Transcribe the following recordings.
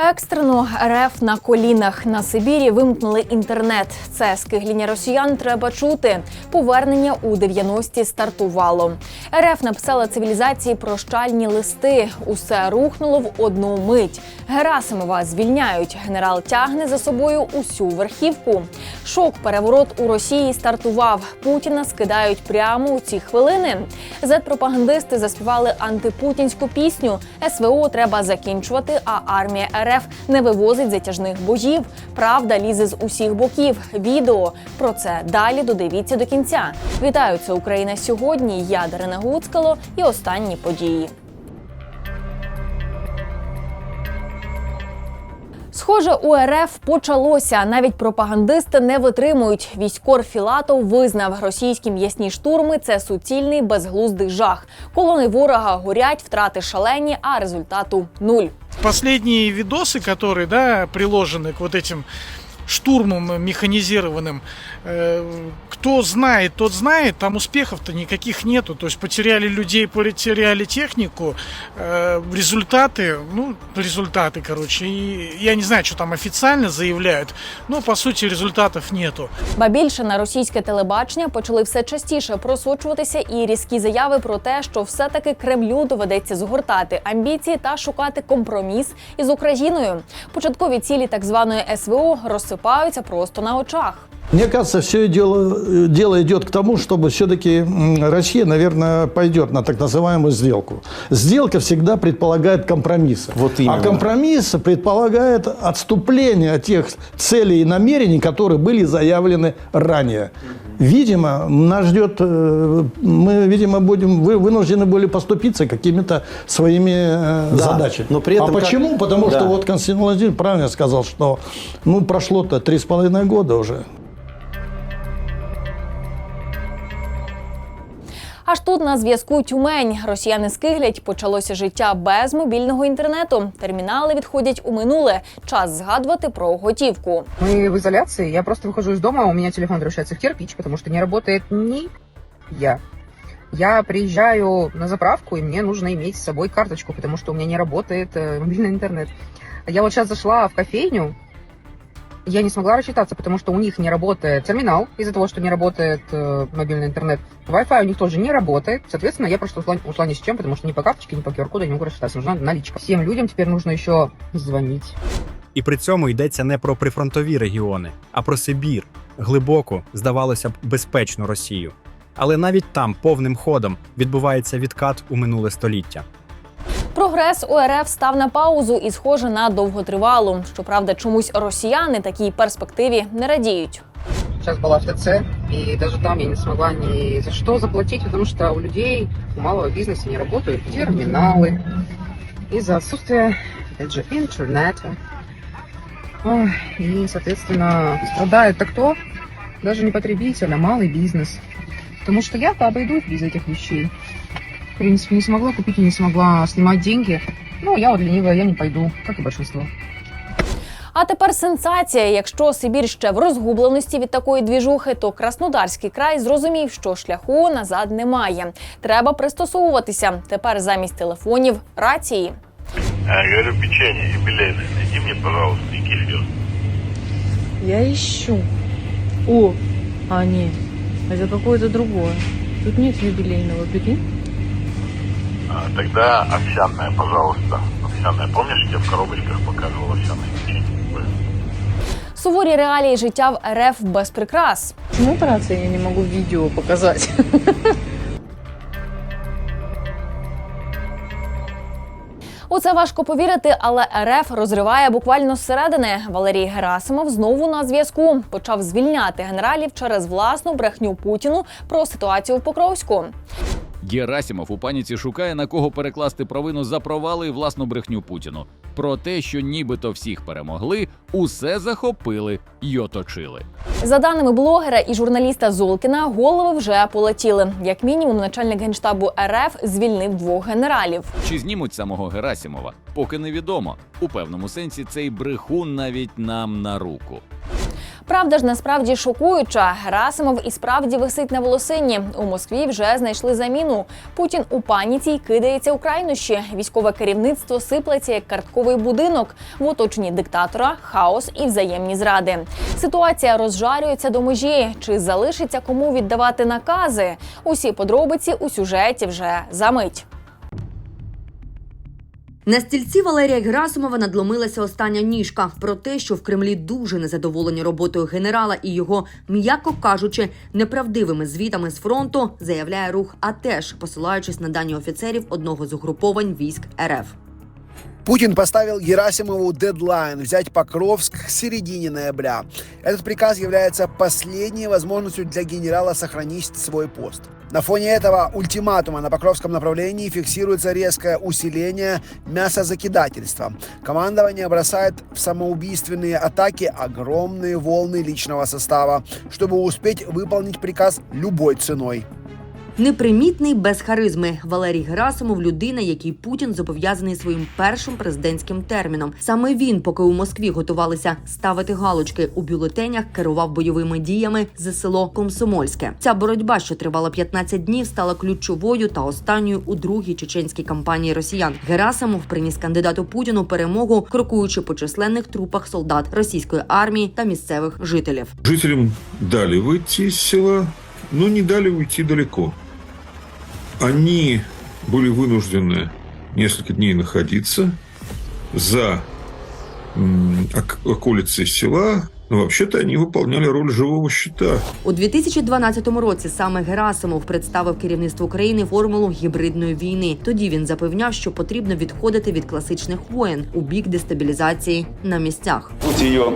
Екстрено РФ на колінах на Сибірі вимкнули інтернет. Це скигління росіян треба чути. Повернення у 90-ті стартувало. РФ написала цивілізації прощальні листи. Усе рухнуло в одну мить. Герасимова звільняють. Генерал тягне за собою усю верхівку. Шок переворот у Росії стартував. Путіна скидають прямо у ці хвилини. Зет-пропагандисти заспівали антипутінську пісню. СВО треба закінчувати, а армія РФ не вивозить затяжних божів. Правда лізе з усіх боків. Відео про це далі додивіться до кінця. Вітаю, це Україна сьогодні. Я Дарина Гуцкало і останні події. Схоже, у РФ почалося. Навіть пропагандисти не витримують. Військор Філатов визнав російські м'ясні штурми це суцільний безглуздий жах. Колони ворога горять, втрати шалені, а результату нуль. Последние видосы, которые, да, приложены к вот этим штурмам механизированным, э, кто знает, тот знает, там успехов-то никаких нету. То есть потеряли людей, потеряли технику, э, результаты, ну, результаты, короче. И я не знаю, что там официально заявляют, но по сути результатов нету. Ба більше на російське телебачення почали все частіше просочуватися і різкі заяви про те, що все-таки Кремлю доведеться згортати амбіції та шукати компроміс із Україною. Початкові цілі так званої СВО розсипаються просто на очах. Мне кажется, все дело, э, дело идет к тому, чтобы все-таки Россия, наверное, пойдет на так называемую сделку. Сделка всегда предполагает компромиссы. Вот именно. А компромисс предполагает отступление от тех целей и намерений, которые были заявлены ранее. Видимо, нас ждет, э, мы, видимо, будем вы вынуждены были поступиться какими-то своими э, Да, задачами. но при этом а как- почему? Потому Да. что вот Константин Владимирович правильно сказал, что ну прошло-то три с половиной года уже. Аж тут на зв'язку Тюмень. Росіяни скиглять, почалося життя без мобільного інтернету. Термінали відходять у минуле. Час згадувати про готівку. Мы в изоляции. Я просто выхожу из дома, у меня телефон превращается в кирпич, потому что не работает ни я. Я приезжаю на заправку, и мне нужно иметь с собой карточку, потому что у меня не работает э, мобильный интернет. Я вот сейчас зашла в кофейню, я не смогла рассчитаться, потому что у них не работает терминал из-за того, что не работает э, мобильный интернет. Wi-Fi у них тоже не работает. Соответственно, я просто ушла, ушла ни с чем, потому что ни по карточке, ни по QR-коду не могу рассчитаться. Нужна наличка. Всем людям теперь нужно еще звонить. І при цьому йдеться не про прифронтові регіони, а про Сибір, глибоку, здавалося б, безпечну Росію. Але навіть там повним ходом відбувається відкат у минуле століття. Прогрес у РФ став на паузу і схоже на довготривалу. Щоправда, чомусь росіяни такій перспективі не радіють. Сейчас была в ТЦ, и даже там я не смогла ни за что заплатить, потому что у людей, у малого бизнеса не работают терминалы из-за отсутствия, опять же, интернета. Ой, и, соответственно, страдает-то кто? Даже не потребитель, а малый бизнес. Потому что я-то обойдусь без этих вещей. В принципе, не смогла купить и не смогла снимать деньги. Ну, я вот ленивая, я не пойду, как и большинство. А тепер сенсація. Якщо Сибір ще в розгубленості від такої двіжухи, то Краснодарський край зрозумів, що шляху назад немає. Треба пристосовуватися. Тепер замість телефонів рації. А, говорю, печенье юбилейное. Найди мне, пожалуйста, и кефир. Я ищу. О, а нет, это какое-то другое. Тут нет юбилейного, прикинь? Тогда овсяное, пожалуйста. Овсяное. Помнишь, я тебе в коробочках показывал овсяное печенье? Суворі реалії життя в РФ без прикрас. По рации я не могу видео показать? У це важко повірити, але РФ розриває буквально зсередини. Валерій Герасимов знову на зв'язку почав звільняти генералів через власну брехню Путіну про ситуацію в Покровську. Герасімов у паніці шукає на кого перекласти провину за провали і власну брехню Путіну. Про те, що нібито всіх перемогли, усе захопили й оточили. За даними блогера і журналіста Золкіна, голови вже полетіли. Як мінімум, начальник генштабу РФ звільнив двох генералів. Чи знімуть самого Герасімова? Поки невідомо. У певному сенсі цей брехун навіть нам на руку. Правда ж насправді шокуюча. Герасимов і справді висить на волосині. У Москві вже знайшли заміну. Путін у паніці й кидається у крайнощі. Військове керівництво сиплеться як картковий будинок в оточенні диктатора, хаос і взаємні зради. Ситуація розжарюється до межі. Чи залишиться кому віддавати накази? Усі подробиці у сюжеті вже за мить. На стільці Валерія Герасимова надломилася остання ніжка про те, що в Кремлі дуже незадоволені роботою генерала і його, м'яко кажучи, неправдивими звітами з фронту, заявляє рух АТЕШ, посилаючись на дані офіцерів одного з угруповань військ РФ. Путин поставил Герасимову дедлайн взять Покровск к середине ноября. Этот приказ является последней возможностью для генерала сохранить свой пост. На фоне этого ультиматума на Покровском направлении фиксируется резкое усиление мясозакидательства. Командование бросает в самоубийственные атаки огромные волны личного состава, чтобы успеть выполнить приказ любой ценой. Непримітний без харизми Валерій Герасимов людина, який Путін зобов'язаний своїм першим президентським терміном. Саме він, поки у Москві готувалися ставити галочки у бюлетенях, керував бойовими діями за село Комсомольське. Ця боротьба, що тривала 15 днів, стала ключовою та останньою у другій чеченській кампанії росіян. Герасимов приніс кандидату Путіну перемогу, крокуючи по численних трупах солдат російської армії та місцевих жителів. Жителям дали выйти из села, но не дали уйти далеко. Они были вынуждены несколько дней находиться за м, ок- околицей села, но вообще-то они выполняли роль живого щита. У 2012 році саме Герасимов представив керівництву України формулу гібридної війни. Тоді він запевняв, що потрібно відходити від класичних воєн у бік дестабілізації на місцях. Суть ее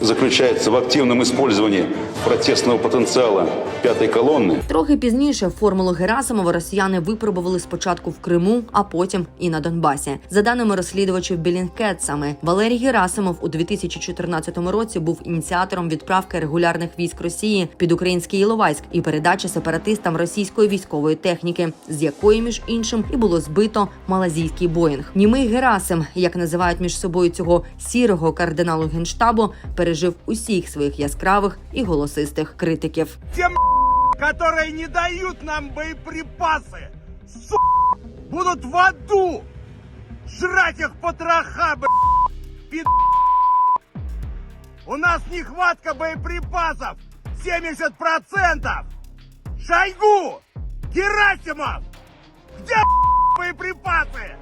заключается в активном использовании протестного потенциала пятой колонны Трохи пізніше формулу Герасимова росіяни випробували спочатку в Криму, а потім і на Донбасі. За даними розслідувачів Білінкет, саме Валерій Герасимов у 2014 році був ініціатором відправки регулярних військ Росії під український Іловайськ і передачі сепаратистам російської військової техніки, з якої між іншим і було збито малазійський Боїнг. Німий Герасим, як називають між собою цього сірого кардиналу генштабу, пережив усіх своїх яскравих і голосистих критиків. которые не дают нам боеприпасы, су... будут в аду жрать их потроха, б... пи***. У нас нехватка боеприпасов 70%! Шойгу! Герасимов! Где боеприпасы?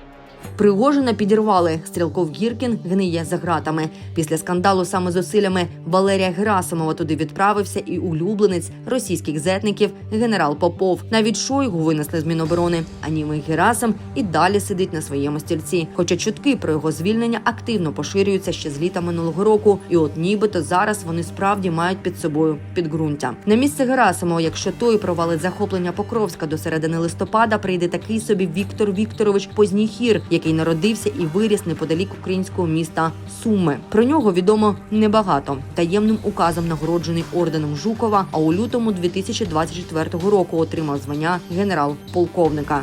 Пригожина підірвали. Стрілков Гіркін гниє за ґратами. Після скандалу саме зусиллями Валерія Герасимова туди відправився і улюбленець російських зетників генерал Попов. Навіть Шойгу винесли з Міноборони. А німий Герасим і далі сидить на своєму стільці. Хоча чутки про його звільнення активно поширюються ще з літа минулого року. І от нібито зараз вони справді мають під собою підґрунтя. На місце Герасимова, якщо той провалить захоплення Покровська до середини листопада, прийде такий собі Віктор Вікторович Позніхір, який народився і виріс неподалік українського міста Суми. Про нього відомо небагато. Таємним указом нагороджений орденом Жукова, а у лютому 2024 року отримав звання генерал-полковника.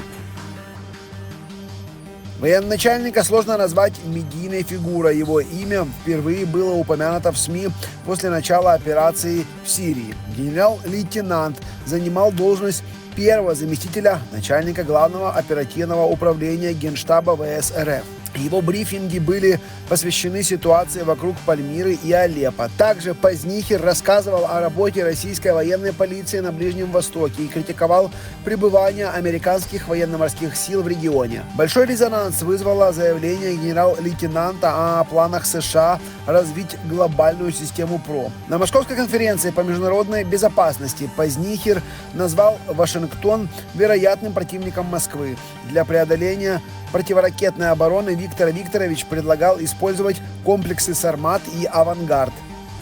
Военачальника сложно назвать медийной фигурой. Его имя впервые было упомянуто в СМИ после начала операции в Сирии. Генерал-лейтенант занимал должность первого заместителя начальника главного оперативного управления Генштаба ВС РФ. Его брифинги были посвящены ситуации вокруг Пальмиры и Алеппо. Также Позднихер рассказывал о работе российской военной полиции на Ближнем Востоке и критиковал пребывание американских военно-морских сил в регионе. Большой резонанс вызвало заявление генерал-лейтенанта о планах США развить глобальную систему ПРО. На Московской конференции по международной безопасности Позднихер назвал Вашингтон вероятным противником Москвы. Для преодоления противоракетной обороны Виктор Викторович предлагал использовать комплексы «Сармат» и «Авангард».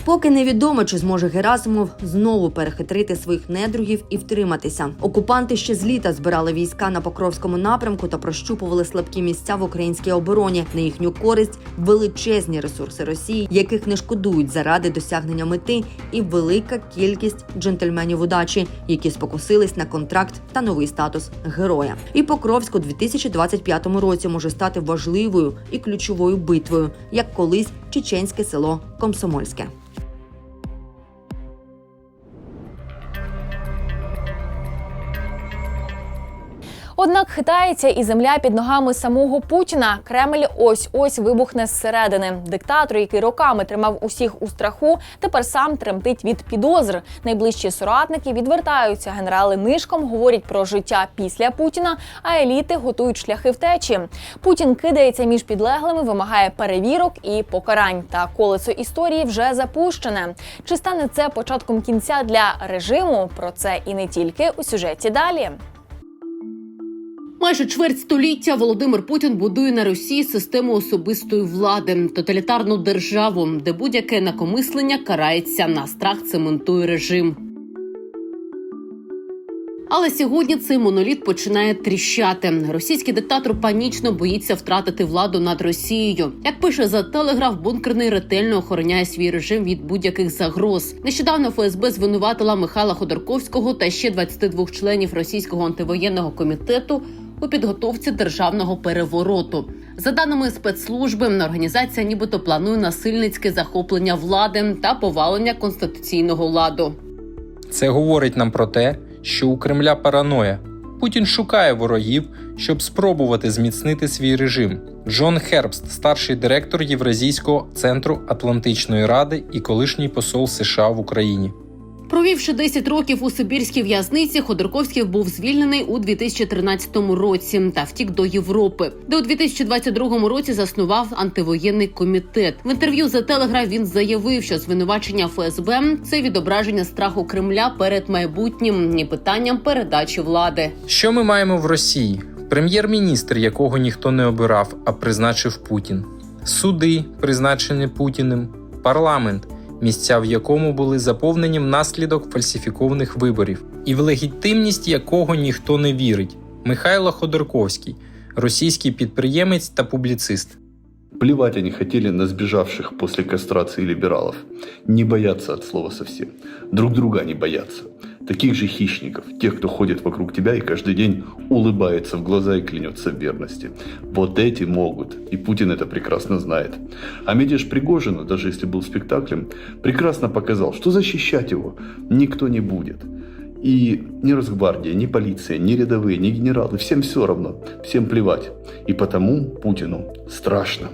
Поки невідомо, чи зможе Герасимов знову перехитрити своїх недругів і втриматися. Окупанти ще з літа збирали війська на Покровському напрямку та прощупували слабкі місця в українській обороні на їхню користь величезні ресурси Росії, яких не шкодують заради досягнення мети, і велика кількість джентльменів удачі, які спокусились на контракт та новий статус героя. І Покровськ у 2025 році може стати важливою і ключовою битвою, як колись чеченське село Комсомольське. Однак хитається і земля під ногами самого Путіна. Кремль ось ось вибухне зсередини. Диктатор, який роками тримав усіх у страху, тепер сам тремтить від підозр. Найближчі соратники відвертаються. Генерали нишком говорять про життя після Путіна, а еліти готують шляхи втечі. Путін кидається між підлеглими, вимагає перевірок і покарань. Та колесо історії вже запущене. Чи стане це початком кінця для режиму? Про це і не тільки у сюжеті далі. Майже чверть століття Володимир Путін будує на Росії систему особистої влади, тоталітарну державу, де будь-яке накомислення карається на страх цементує режим. Але сьогодні цей моноліт починає тріщати. Російський диктатор панічно боїться втратити владу над Росією. Як пише за телеграф, бункерний ретельно охороняє свій режим від будь-яких загроз. Нещодавно ФСБ звинуватила Михайла Ходорковського та ще 22 членів російського антивоєнного комітету у підготовці державного перевороту. За даними спецслужби, організація нібито планує насильницьке захоплення влади та повалення конституційного ладу. Це говорить нам про те, що у Кремля параноя. Путін шукає ворогів, щоб спробувати зміцнити свій режим. Джон Хербст, старший директор Євразійського центру Атлантичної ради і колишній посол США в Україні. Провівши 10 років у сибірській в'язниці, Ходорковський був звільнений у 2013 році та втік до Європи, де у 2022 році заснував антивоєнний комітет. В інтерв'ю The Telegraph він заявив, що звинувачення ФСБ це відображення страху Кремля перед майбутнім і питанням передачі влади. Що ми маємо в Росії? Прем'єр-міністр, якого ніхто не обирав, а призначив Путін, суди, призначені Путіним, парламент, місця в якому були заповнені внаслідок фальсифікованих виборів, і в легітимність якого ніхто не вірить. Михайло Ходорковський, російський підприємець та публіцист. Плевать они хотели на сбежавших после кастрации либералов. Не боятся от слова совсем. Друг друга не боятся. Таких же хищников, тех, кто ходит вокруг тебя и каждый день улыбается в глаза и клянется в верности. Вот эти могут, и Путин это прекрасно знает. А мятеж Пригожина, даже если был спектаклем, прекрасно показал, что защищать его никто не будет. И ни Росгвардия, ни полиция, ни рядовые, ни генералы, всем все равно, всем плевать. И потому Путину страшно.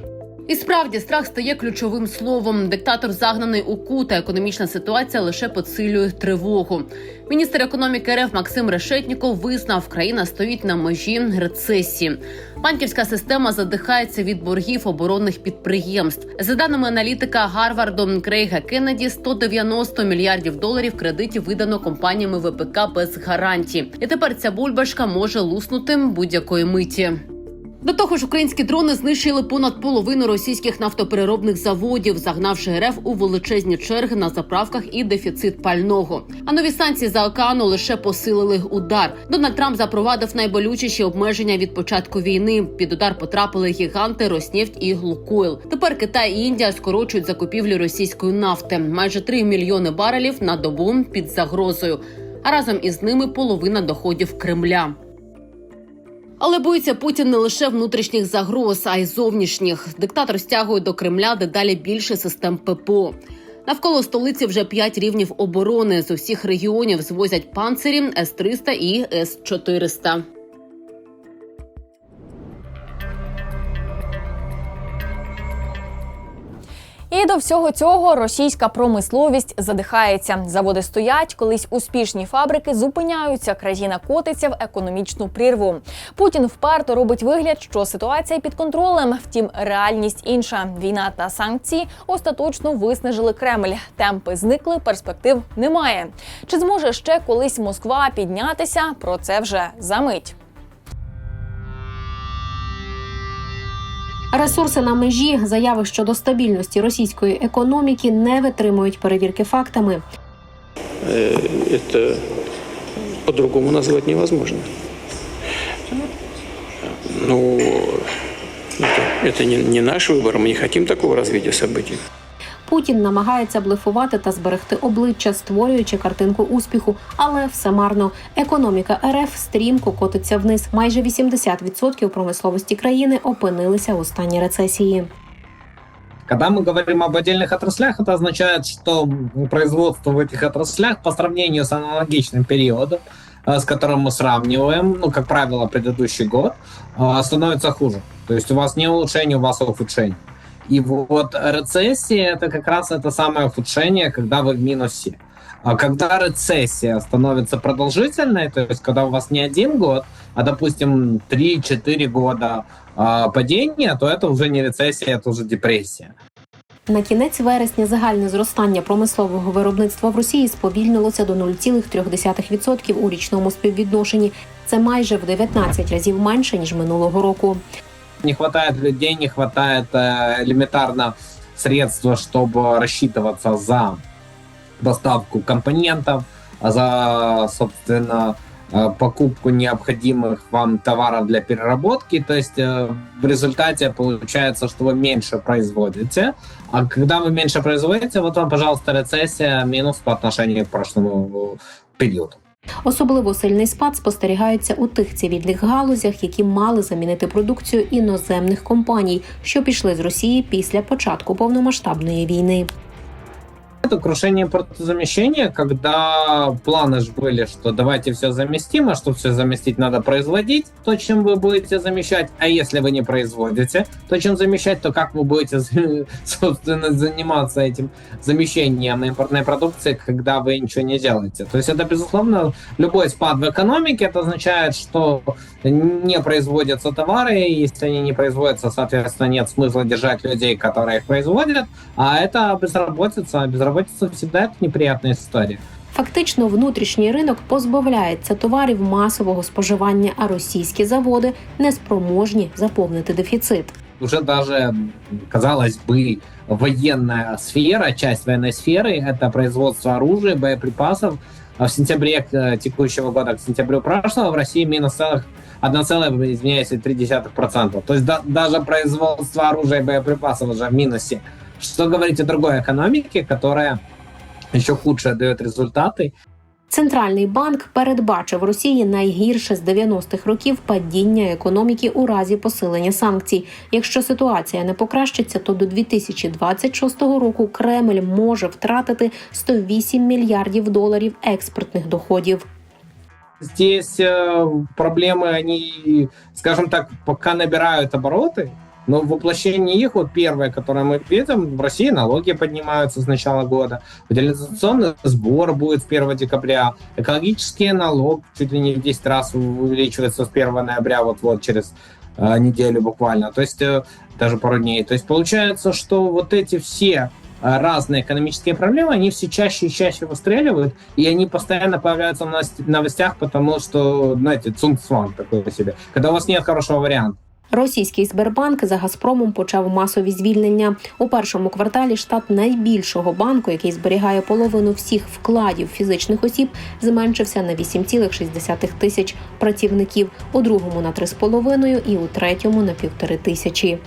І справді страх стає ключовим словом. Диктатор загнаний у кут, а економічна ситуація лише посилює тривогу. Міністр економіки РФ Максим Решетніков визнав, країна стоїть на межі рецесії. Банківська система задихається від боргів оборонних підприємств. За даними аналітика Гарварду Крейга Кеннеді, 190 мільярдів доларів кредитів видано компаніями ВПК без гарантій. І тепер ця бульбашка може луснути будь-якої миті. До того ж, українські дрони знищили понад половину російських нафтопереробних заводів, загнавши РФ у величезні черги на заправках і дефіцит пального. А нові санкції за океану лише посилили удар. Дональд Трамп запровадив найболючіші обмеження від початку війни. Під удар потрапили гіганти Роснефть і Лукойл. Тепер Китай і Індія скорочують закупівлю російської нафти. Майже 3 мільйони барелів на добу під загрозою. А разом із ними половина доходів Кремля. Але боїться Путін не лише внутрішніх загроз, а й зовнішніх. Диктатор стягує до Кремля дедалі більше систем ППО. Навколо столиці вже п'ять рівнів оборони. З усіх регіонів звозять панцирі С-300 і С-400. І до всього цього російська промисловість задихається. Заводи стоять, колись успішні фабрики зупиняються. Країна котиться в економічну прірву. Путін вперто робить вигляд, що ситуація під контролем. Втім, реальність інша. Війна та санкції остаточно виснажили Кремль. Темпи зникли, перспектив немає. Чи зможе ще колись Москва піднятися? Про це вже за мить. Ресурси на межі заяви щодо стабільності російської економіки не витримують перевірки фактами. Это по-другому назвать невозможно. Ну, это, это не, не наш выбор, мы не хотим такого развития событий. Путін намагається блефувати та зберегти обличчя, створюючи картинку успіху, але все марно. Економіка РФ стрімко котиться вниз. Майже 80% промисловості країни опинилися у стані рецесії. Когда мы говорим об отдельных отраслях, это означает, что производство в этих отраслях по сравнению с аналогичным периодом э, с которым мы сравниваем, ну, как правило, предыдущий год, э, становится хуже. То есть у вас не улучшение, у вас ухудшение. И вот рецессия это как раз это самое ухудшение, когда вы в минусе. А когда рецессия становится продолжительной, то есть когда у вас не один год, а, допустим, 3-4 года а, падения, то это уже не рецессия, это уже депрессия. На кінець вересня загальне зростання промислового виробництва в Росії сповільнилося до 0,3% у річному співвідношенні. Це майже в 19 разів менше ніж минулого року. Не хватает людей, не хватает э, элементарно средств, чтобы рассчитываться за доставку компонентов, за, собственно, э, покупку необходимых вам товаров для переработки. То есть э, в результате получается, что вы меньше производите. А когда вы меньше производите, вот вам, пожалуйста, рецессия минус по отношению к прошлому э, периоду. Особливо сильний спад спостерігається у тих цивільних галузях, які мали замінити продукцію іноземних компаній, що пішли з Росії після початку повномасштабної війни. Это крушение импортозамещения, когда планы же были, что давайте все заместим, а чтобы все заместить, надо производить то, чем вы будете замещать. А если вы не производите то, чем замещать, то как вы будете, собственно, заниматься этим замещением импортной продукции, когда вы ничего не делаете? То есть это, безусловно, любой спад в экономике, это означает, что не производятся товары, и если они не производятся, соответственно, нет смысла держать людей, которые их производят, а это безработица. Безработица всегда это неприятная история. Фактично, внутрішній ринок позбавляється товарів масового споживання, а російські заводи неспроможні заповнити дефіцит. Уже даже, казалось бы, военная сфера, часть военной сферы, это производство оружия, боеприпасов. А В сентябре э, текущего года к сентябрю прошлого в России минус целых 1,3%. То есть да- даже производство оружия и боеприпасов уже в минусе. Что говорить о другой экономике, которая еще худше дает результаты. Центральний банк передбачив Росії найгірше з 90-х років падіння економіки у разі посилення санкцій. Якщо ситуація не покращиться, то до 2026 року Кремль може втратити 108 мільярдів доларів експортних доходів. Здесь э, проблемы, они, скажем так, пока набирают обороты, Но в воплощении их, вот первое, которое мы видим, в России налоги поднимаются с начала года, утилизационный сбор будет с 1 декабря, экологический налог чуть ли не в 10 раз увеличивается с 1 ноября, вот-вот через э, неделю буквально, то есть э, даже пару дней. То есть получается, что вот эти все э, разные экономические проблемы, они все чаще и чаще выстреливают, и они постоянно появляются в новост- новостях, потому что, знаете, цунцван такой себе, когда у вас нет хорошего варианта. Російський Сбербанк за Газпромом почав масові звільнення. У першому кварталі штат найбільшого банку, який зберігає половину всіх вкладів фізичних осіб, зменшився на 8,6 тисяч працівників, у другому на 3,5 і у третьому на півтори тисячі.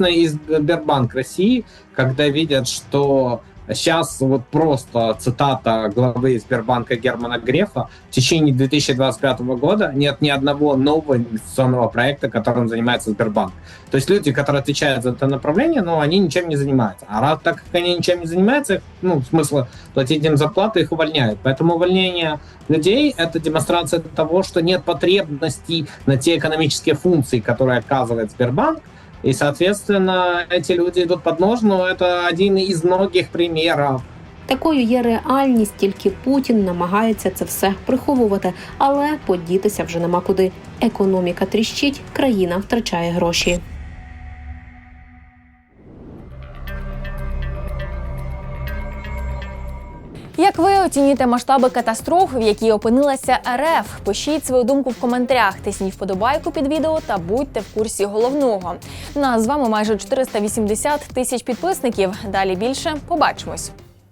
И Сбербанк России, когда видят, что сейчас вот просто цитата главы Сбербанка Германа Грефа, в течение 2025 года нет ни одного нового инвестиционного проекта, которым занимается Сбербанк. То есть люди, которые отвечают за это направление, ну, они ничем не занимаются. А раз так как они ничем не занимаются, их, ну, смысла платить им зарплату, их увольняют. Поэтому увольнение людей – это демонстрация того, что нет потребностей на те экономические функции, которые оказывает Сбербанк, и, соответственно, эти люди идут под нож, но это один из многих примеров. Такою є реальність, тільки Путін намагається це все приховувати, але подітися вже нема куди. Економіка тріщить, країна втрачає гроші. Як ви оцінюєте масштаби катастрофи, в якій опинилася РФ? Пишіть свою думку в коментарях, тисніть вподобайку під відео та будьте в курсі головного. Нас з вами майже 480 тисяч підписників. Далі більше побачимось.